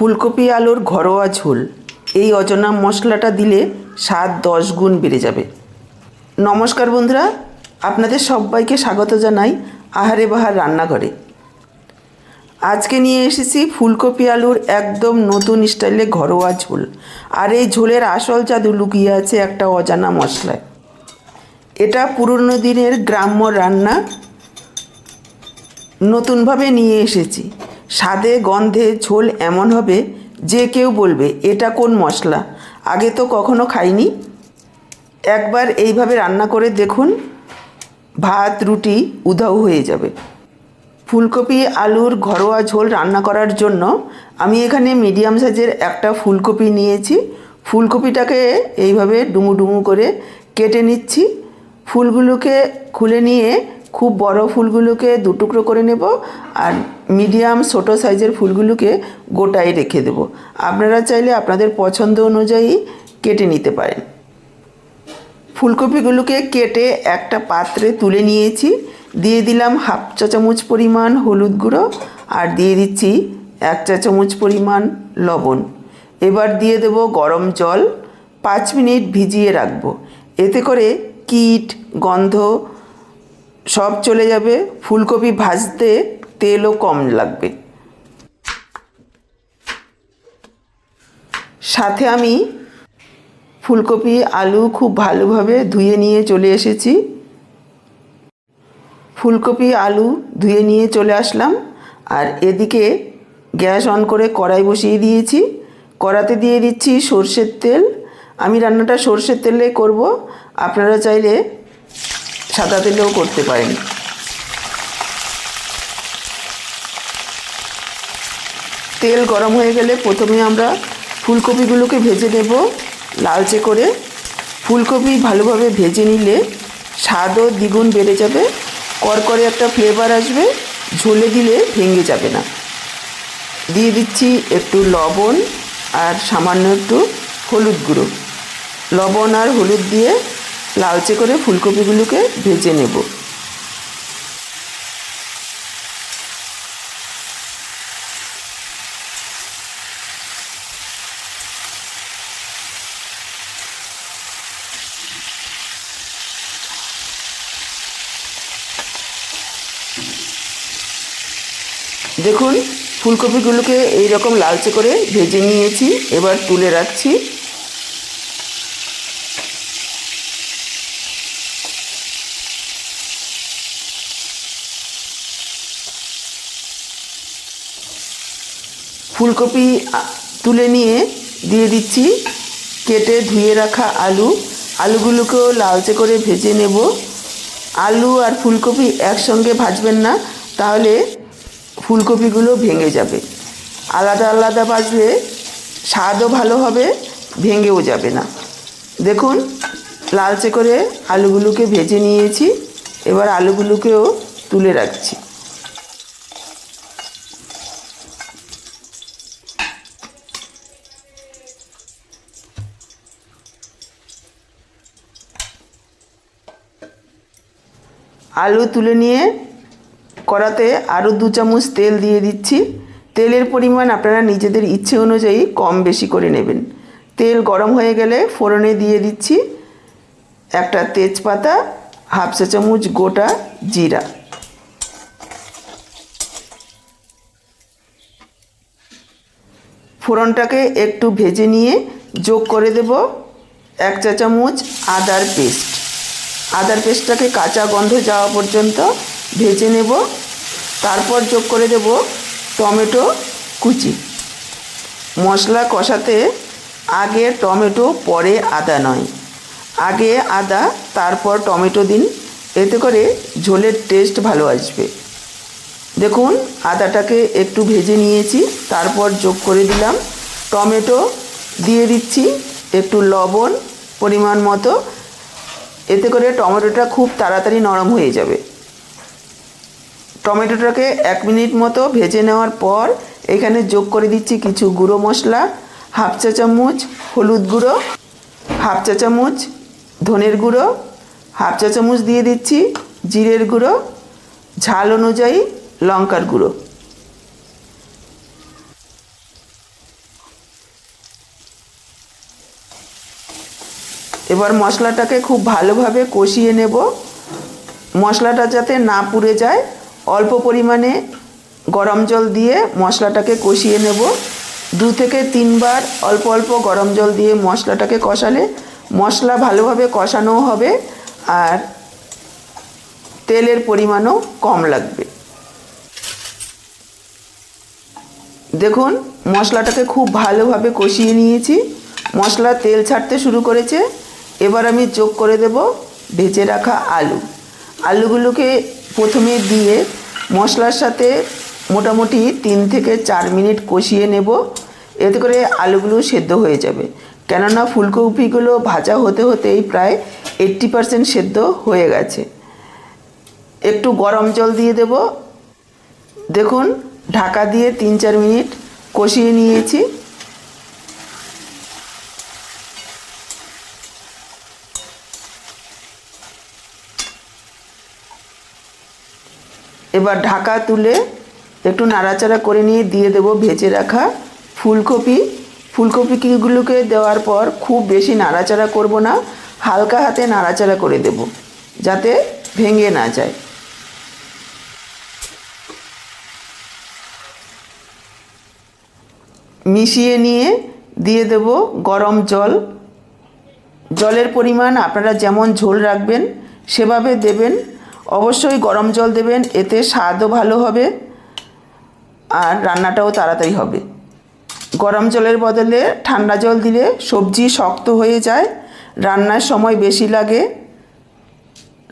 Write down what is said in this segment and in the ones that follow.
ফুলকপি, আলুর ঘরোয়া ঝোল। এই অজনা মশলাটা দিলে স্বাদ দশ গুণ বেড়ে যাবে। নমস্কার বন্ধুরা, আপনাদের সবাইকে স্বাগত জানাই আহারে বাহার রান্নাঘরে। আজকে নিয়ে এসেছি ফুলকপি, আলুর একদম নতুন স্টাইলে ঘরোয়া ঝোল। আর এই ঝোলের আসল জাদু লুকিয়ে আছে একটা অজানা মশলায়। এটা পুরনো দিনের গ্রাম্য রান্না। নতুনভাবে নিয়ে এসেছি। স্বাদে, গন্ধে ঝোল এমন হবে যে কেউ বলবে, এটা কোন মশলা? আগে তো কখনো খাইনি। একবার এইভাবে রান্না করে দেখুন, ভাত, রুটি উধাও হয়ে যাবে। ফুলকপি, আলুর ঘরোয়া ঝোল রান্না করার জন্য আমি এখানে মিডিয়াম সাইজের একটা ফুলকপি নিয়েছি। ফুলকপিটাকে এইভাবে ডুমু ডুমু করে কেটে নিচ্ছি। ফুলগুলোকে খুলে নিয়ে খুব বড় ফুলগুলোকে দু টুকরো করে নেব আর মিডিয়াম ছোটো সাইজের ফুলগুলোকে গোটাই রেখে দেব। আপনারা চাইলে আপনাদের পছন্দ অনুযায়ী কেটে নিতে পারেন। ফুলকপিগুলোকে কেটে একটা পাত্রে তুলে নিয়েছি। দিয়ে দিলাম হাফ চা চামচ পরিমাণ হলুদ গুঁড়ো আর দিয়ে দিচ্ছি এক চা চামচ পরিমাণ লবণ। এবার দিয়ে দেব গরম জল। পাঁচ মিনিট ভিজিয়ে রাখব। এতে করে কীট, গন্ধ সব চলে যাবে। ফুলকপি ভাজতে তেলও কম লাগবে। সাথে আমি ফুলকপি, আলু খুব ভালোভাবে ধুয়ে নিয়ে চলে এসেছি। ফুলকপি, আলু ধুয়ে নিয়ে চলে আসলাম। আর এদিকে গ্যাস অন করে কড়াই বসিয়ে দিয়েছি। কড়াতে দিয়ে দিচ্ছি সর্ষের তেল। আমি রান্নাটা সর্ষের তেলে করব। আপনারা চাইলে সাদা তেলেও করতে পারেন। তেল গরম হয়ে গেলে প্রথমে আমরা ফুলকপিগুলোকে ভেজে নেব লালচে করে। ফুলকপি ভালোভাবে ভেজে নিলে স্বাদও দ্বিগুণ বেড়ে যাবে, করকরে একটা ফ্লেভার আসবে, ঝোলে দিলে ভেঙে যাবে না। দিয়ে দিচ্ছি একটু লবণ আর সামান্য একটু হলুদ গুঁড়ো। লবণ আর হলুদ দিয়ে লালচে করে ফুলকপিগুলোকে ভেজে নেব। দেখুন, ফুলকপিগুলোকে এই রকম লালচে করে ভেজে নিয়েছি। এবার তুলে রাখছি ফুলকপি তুলে নিয়ে দিয়ে দিচ্ছি। কেটে ধুয়ে রাখা আলু। আলুগুলোকেও লালচে করে ভেজে নেব। আলু আর ফুলকপি একসঙ্গে ভাজবেন না, তাহলে ফুলকপিগুলো ভেঙে যাবে। আলাদা আলাদা ভাজলে স্বাদও ভালো হবে, ভেঙেও যাবে না। দেখুন, লালচে করে আলুগুলোকে ভেজে নিয়েছি। এবার আলুগুলোকেও তুলে রাখছি। আলু তুলে নিয়ে কড়াতে আরও দু চামচ তেল দিয়ে দিচ্ছি। তেলের পরিমাণ আপনারা নিজেদের ইচ্ছে অনুযায়ী কম বেশি করে নেবেন। তেল গরম হয়ে গেলে ফোড়নে দিয়ে দিচ্ছি একটা তেজপাতা, হাফ চা চামচ গোটা জিরা। ফোড়নটাকে একটু ভেজে নিয়ে যোগ করে দেব। এক চা চামচ আদার পেস্ট। আদার পেস্টটাকে কাঁচা গন্ধ যাওয়া পর্যন্ত ভেজে নেব। তারপর যোগ করে দেব টমেটো কুচি। মশলা কষাতে আগে টমেটো, পরে আদা নয়। আগে আদা, তারপর টমেটো দিন। এতে করে ঝোলের টেস্ট ভালো আসবে। দেখুন, আদাটাকে একটু ভেজে নিয়েছি। তারপর যোগ করে দিলাম টমেটো। দিয়ে দিচ্ছি একটু লবণ পরিমাণ মতো। এতে করে টমেটোটা খুব তাড়াতাড়ি নরম হয়ে যাবে। টমেটোটাকে এক মিনিট মতো ভেজে নেওয়ার পর এখানে যোগ করে দিচ্ছি কিছু গুঁড়ো মশলা, হাফ চা চামচ হলুদ গুঁড়ো, হাফ চা চামচ ধনের গুঁড়ো, হাফ চা চামচ দিয়ে দিচ্ছি জিরের গুঁড়ো, ঝাল অনুযায়ী লঙ্কার গুঁড়ো। এবার মশলাটাকে খুব ভালোভাবে কষিয়ে নেব। মশলাটা যাতে না পুড়ে যায়, অল্প পরিমাণে গরম জল দিয়ে মশলাটাকে কষিয়ে নেব। দু থেকে তিনবার অল্প অল্প গরম জল দিয়ে মশলাটাকে কষালে মশলা ভালোভাবে কষানোও হবে আর তেলের পরিমাণও কম লাগবে। দেখুন, মশলাটাকে খুব ভালোভাবে কষিয়ে নিয়েছি। মশলা তেল ছাড়তে শুরু করেছে। এবার আমি যোগ করে দেব ভেজে রাখা আলু। আলুগুলোকে প্রথমে দিয়ে মশলার সাথে মোটামুটি তিন থেকে চার মিনিট কষিয়ে নেব। এতে করে আলুগুলো সেদ্ধ হয়ে যাবে। কেননা ফুলকপিগুলো ভাজা হতে হতেই প্রায় এইট্টি পারসেন্ট সেদ্ধ হয়ে গেছে। একটু গরম জল দিয়ে দেব। দেখুন, ঢাকা দিয়ে তিন চার মিনিট কষিয়ে নিয়েছি। এবার ঢাকা তুলে একটু নাড়াচাড়া করে নিয়ে দিয়ে দেব ভেজে রাখা ফুলকপি। ফুলকপিগুলোকে দেওয়ার পর খুব বেশি নাড়াচাড়া করব না, হালকা হাতে নাড়াচাড়া করে দেব, যাতে ভেঙে না যায়। মিশিয়ে নিয়ে দিয়ে দেব গরম জল। জলের পরিমাণ আপনারা যেমন ঝোল রাখবেন, সেভাবে দেবেন। অবশ্যই গরম জল দেবেন, এতে স্বাদও ভালো হবে আর রান্নাটাও তাড়াতাড়ি হবে। গরম জলের বদলে ঠান্ডা জল দিলে সবজি শক্ত হয়ে যায়, রান্নার সময় বেশি লাগে,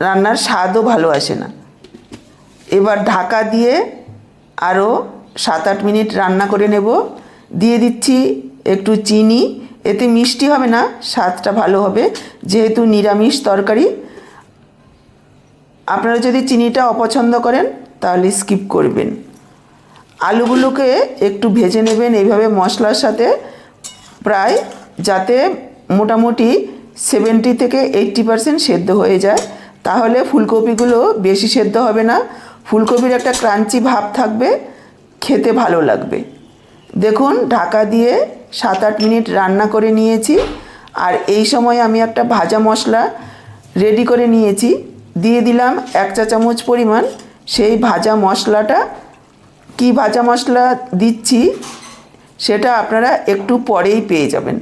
রান্নার স্বাদও ভালো আসে না। এবার ঢাকা দিয়ে আরও সাত আট মিনিট রান্না করে নেব। দিয়ে দিচ্ছি একটু চিনি, এতে মিষ্টি হবে না, স্বাদটা ভালো হবে। যেহেতু নিরামিষ তরকারি আপনারা যদি চিনিটা অপছন্দ করেন, তাহলে স্কিপ করবেন। আলুগুলোকে একটু ভেজে নেবেন এইভাবে মশলার সাথে। প্রায় যাতে মোটামুটি সেভেন্টি থেকে এইট্টি পারসেন্ট সেদ্ধ হয়ে যায়, তাহলে ফুলকপিগুলো বেশি সেদ্ধ হবে না। ফুলকপির একটা ক্রাঞ্চি ভাব থাকবে, খেতে ভালো লাগবে। দেখুন, ঢাকা দিয়ে সাত আট মিনিট রান্না করে নিয়েছি। আর এই সময় আমি একটা ভাজা মশলা রেডি করে নিয়েছি। দিয়ে দিলাম এক চা চামচ পরিমাণ। সেই ভাজা মশলাটা, কি ভাজা মশলা দিচ্ছি সেটা আপনারা একটু পরেই পেয়ে যাবেন।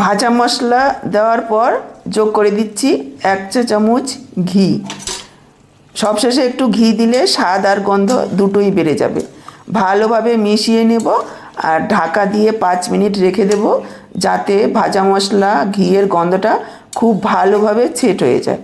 ভাজা মশলা দেওয়ার পর যোগ করে দিচ্ছি এক চা চামচ ঘি। সবশেষে একটু ঘি দিলে স্বাদ আর গন্ধ দুটোই বেড়ে যাবে। ভালোভাবে মিশিয়ে নেব আর ঢাকা দিয়ে পাঁচ মিনিট রেখে দেব যাতে ভাজা মশলা, ঘিয়ের গন্ধটা খুব ভালোভাবে ছেট হয়ে যায়।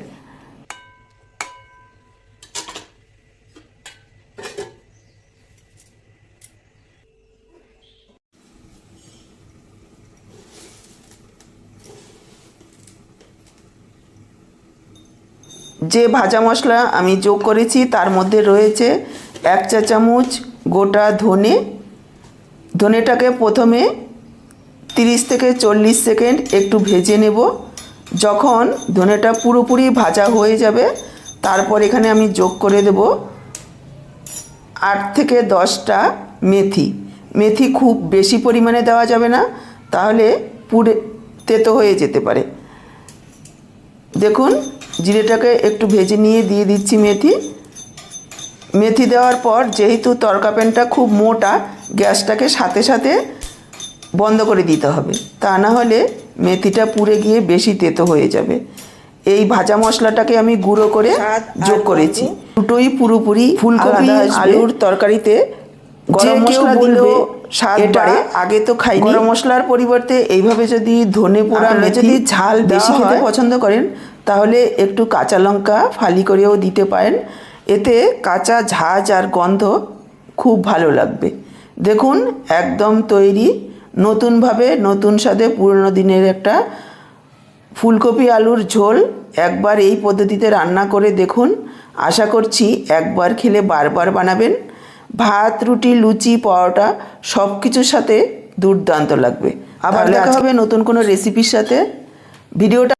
যে ভাজা মশলা আমি যোগ করেছি, তার মধ্যে রয়েছে এক চা চামচ গোটা ধনে। ধনেটাকে প্রথমে তিরিশ থেকে চল্লিশ সেকেন্ড একটু ভেজে নেব। যখন ধনেটা পুরোপুরি ভাজা হয়ে যাবে, তারপর এখানে আমি যোগ করে দেব আট থেকে দশটা মেথি। মেথি খুব বেশি পরিমাণে দেওয়া যাবে না, তাহলে পুড়ে, তেতো হয়ে যেতে পারে। দেখুন, জিরেটাকে একটু ভেজে নিয়ে দিয়ে দিচ্ছি মেথি। মেথি দেওয়ার পর, যেহেতু তরকা প্যানটা খুব মোটা, গ্যাসটাকে সাথে সাথে বন্ধ করে দিতে হবে। তা না হলে মেথিটা পুড়ে গিয়ে বেশি তেতো হয়ে যাবে। এই ভাজা মশলাটাকে আমি গুঁড়ো করে যোগ করেছি। দুটোই পুরোপুরি ফুলকপি আলুর তরকারিতে গরম মশলা দিলেও স্বাদ বাড়ে আগে তো খাই গরম মশলার পরিবর্তে এইভাবে যদি ধনে পোড়া যদি ঝাল বেশি খেতে পছন্দ করেন তাহলে একটু কাঁচা লঙ্কা ফালি করেও দিতে পারেন। এতে কাঁচা ঝাঁজ আর গন্ধ খুব ভালো লাগবে। দেখুন একদম তৈরি নতুনভাবে নতুন স্বাদে পুরনো দিনের একটা ফুলকপি আলুর ঝোল একবার এই পদ্ধতিতে রান্না করে দেখুন। আশা করছি একবার খেলে বারবার বানাবেন। ভাত রুটি লুচি পরোটা সব কিছুর সাথে দুর্দান্ত লাগবে। আবার দেখা হবে নতুন কোনো রেসিপির সাথে। ভিডিওটা